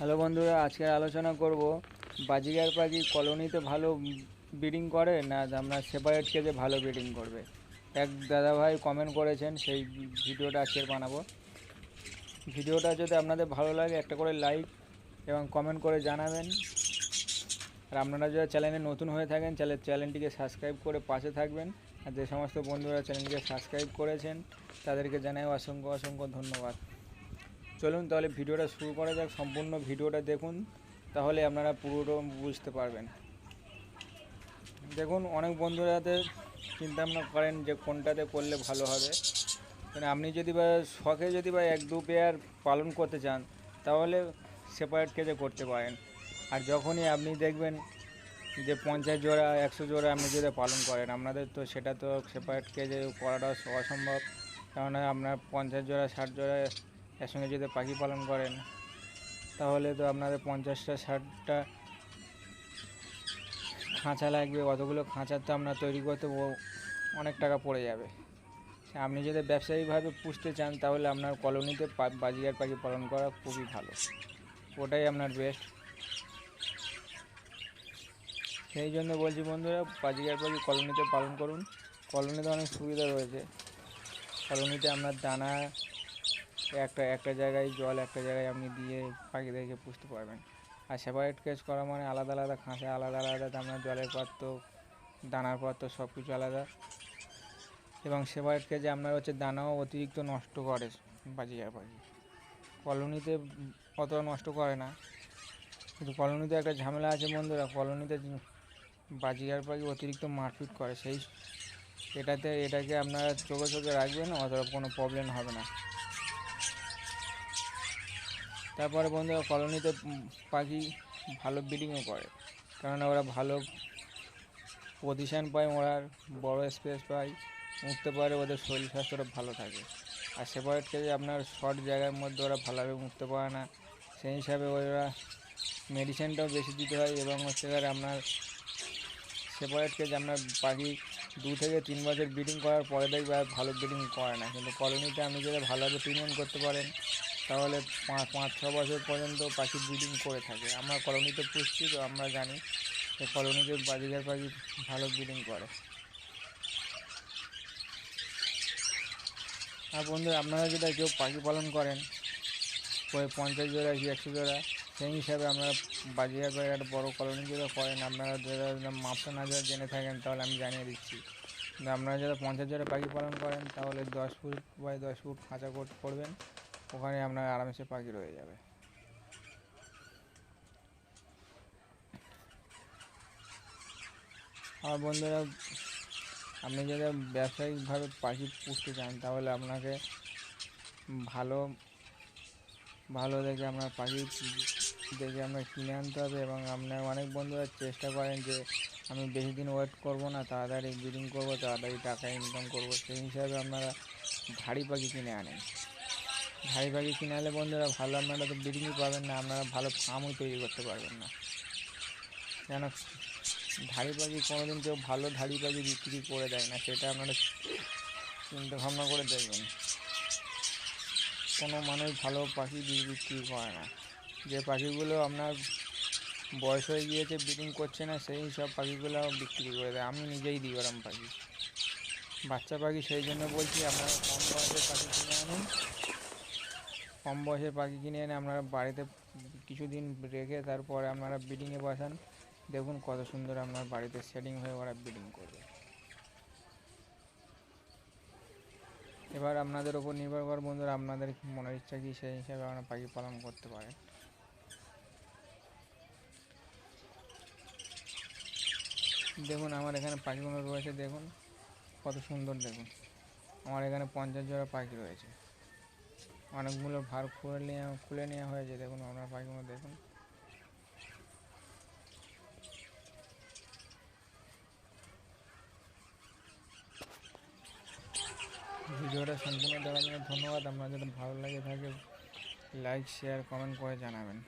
Hello বন্ধুরা, আজকে আলোচনা করব বাজিগার পাখি কলোনিতে ভালো ব্রিডিং করে না আমরা সেপারেট কেজে ভালো ব্রিডিং করবে? এক দাদাভাই কমেন্ট করেছেন, সেই ভিডিওটা আজকে বানাবো। ভিডিওটা যদি আপনাদের ভালো লাগে, একটা করে লাইক এবং কমেন্ট করে জানাবেন। আর আপনারা যদি চ্যানেলে নতুন হয়ে থাকেন চ্যানেল চ্যানেলটিকে সাবস্ক্রাইব করে পাশে থাকবেন। আর যে সমস্ত বন্ধুরা চ্যানেলটিকে সাবস্ক্রাইব করেছেন, তাদেরকে জানাই অসংখ্য অসংখ্য ধন্যবাদ। চলুন তাহলে ভিডিওটা শুরু করা যাক, সম্পূর্ণ ভিডিওটা দেখুন, তাহলে আপনারা পুরোটা বুঝতে পারবেন। দেখুন, অনেক বন্ধুরাতে চিন্তা ভাবনা করেন যে কোনটাতে করলে ভালো হবে। মানে আপনি যদি বা শখে যদি বা এক দু পেয়ার পালন করতে চান, তাহলে সেপারেট কেজে করতে পারেন। আর যখনই আপনি দেখবেন যে পঞ্চাশ জোড়া, একশো জোড়া আপনি যদি পালন করেন, আপনাদের তো সেটা তো সেপারেট কেজে করাটা অসম্ভব। কেননা আপনার পঞ্চাশ জোড়া, ষাট জোড়া একসঙ্গে যদি পাখি পালন করেন, তাহলে তো আপনাদের পঞ্চাশটা, ষাটটা খাঁচা লাগবে। অতগুলো খাঁচা তো আপনার তৈরি করতে অনেক টাকা পড়ে যাবে। আপনি যদি ব্যবসায়িকভাবে পুষতে চান, তাহলে আপনার কলোনিতে বাজিগার পাখি পালন করা খুবই ভালো। ওটাই আপনার বেস্ট সেই জন্য বলছি বন্ধুরা, বাজিগার পাখি কলোনিতে পালন করুন। কলোনিতে অনেক সুবিধা রয়েছে। কলোনিতে আপনার দানা একটা একটা জায়গায় জল, একটা জায়গায় আপনি দিয়ে পাখিদেরকে পুষতে পারবেন। আর সেপারেট কেস করা মানে আলাদা আলাদা খাঁচা, আলাদা আলাদা আপনার জলের পাত্র, দানার পাত্র সব কিছু আলাদা। এবং সেপারেট কেজে আপনার হচ্ছে দানাও অতিরিক্ত নষ্ট করে বাজিয়ার পাখি। কলোনিতে অতটা নষ্ট করে না। কিন্তু কলোনিতে একটা ঝামেলা আছে বন্ধুরা, কলোনিতে বাজিয়ার পাখি অতিরিক্ত মারপিট করে, সেই এটাতে, এটাকে আপনারা চোখে চোখে রাখবেন, অতটা কোনো প্রবলেম হবে না। তারপরে বন্ধুরা কলোনিতে পাখি ভালো ব্রিডিংও করে। কেননা ওরা ভালো পজিশান পায়, ওরা বড় স্পেস পায়, উঠতে পারে, ওদের শরীর স্বাস্থ্যটা ভালো থাকে। আর সেপারেট কেজে আপনার শর্ট জায়গার মধ্যে ওরা ভালোভাবে উঠতে পারে না। সেই হিসাবে ওরা মেডিসিনটাও বেশি দিতে হয় এবং হচ্ছে আপনার সেপারেট কেজ আপনার পাখি দু থেকে তিন বছর ব্রিডিং করার পরে দেখবে ভালো ব্রিডিং করে না। কিন্তু কলোনিতে আপনি যদি ভালোভাবে ট্রিটমেন্ট করতে পারেন তাহলে পাঁচ পাঁচ, ছ বছর পর্যন্ত পাখি ব্রিডিং করে থাকে। আমরা কলোনিতে পুষছি তো আমরা জানি যে কলোনিতে বাজিগার পাখি ভালো ব্রিডিং করে। আর বন্ধু আপনারা যদি কেউ পাখি পালন করেন, ওই পঞ্চাশ জোড়া কি একশো জোড়া, সেই হিসাবে আপনারা বাজিগার পাখি একটা বড়ো কলোনি যদি করেন, আপনারা যারা মাপটা না যারা জেনে থাকেন, তাহলে আমি জানিয়ে দিচ্ছি। আপনারা যারা পঞ্চাশ জোড়া পাখি পালন করেন, তাহলে দশ ফুট বাই দশ ফুট খাঁচা কর- করবেন ওখানে আপনার আরামসে পাখি রয়ে যাবে। আর বন্ধুরা, আপনি যদি ব্যবসায়িকভাবে পাখি পুষতে চান, তাহলে আপনাকে ভালো ভালো দেখে আপনার পাখি দেখে আপনার কিনে আনতে হবে এবং আপনার অনেক বন্ধুরা চেষ্টা করেন যে, আমি বেশি দিন ওয়েট করব না, তাড়াতাড়ি ব্রিডিং করব, তাড়াতাড়ি টাকা ইনকাম করব। সেই হিসাবে আপনারা ধাড়ি পাখি কিনে আনেন। ধাড়ি পাখি কিনে আনলে বন্ধুরা ভালো, আপনারা তো ব্রিডিংই পাবেন না, আপনারা ভালো ফার্মও তৈরি করতে পারবেন না। কেন ধাড়ি পাখি কোনোদিন কেউ ভালো ধাড়ি পাখি বিক্রি করে দেয় না, সেটা আপনারা চিন্তা ভাবনা করে দেখবেন। কোনো মানুষ ভালো পাখি বিক্রি করে না। যে পাখিগুলো আপনার বয়স হয়ে গিয়েছে ব্রিডিং করছে না, সেই সব পাখিগুলো বিক্রি করে দেয়। আমি নিজেই দিই ওরম পাখি। বাচ্চা পাখি সেই জন্য বলছি, আপনারা কম বয়সের পাখি কম বয়সের পাখি কিনে এনে আপনারা বাড়িতে কিছুদিন রেখে তারপরে আপনারা ব্রিডিংয়ে বসান। দেখুন কত সুন্দর আপনার বাড়িতে সেটিং হয়ে ওরা ব্রিডিং করবে। এবার আপনাদের ওপর নির্ভর করে বন্ধুরা আপনাদের মনের ইচ্ছা কি, সেই হিসাবে আপনারা পাখি পালন করতে পারেন দেখুন আমার এখানে পাখিগুলো রয়েছে, দেখুন। কত সুন্দর দেখুন। আমার এখানে পঞ্চাশ জোড়া পাখি রয়েছে। অনেকগুলো ভার খুলে নেওয়া খুলে নেওয়া হয়েছে, দেখুন আপনার পাখিগুলো দেখুন। ভিডিওটা সম্পূর্ণ দেওয়ার জন্য ধন্যবাদ। আপনার যদি ভালো লাগে থাকে লাইক শেয়ার কমেন্ট করে জানাবেন।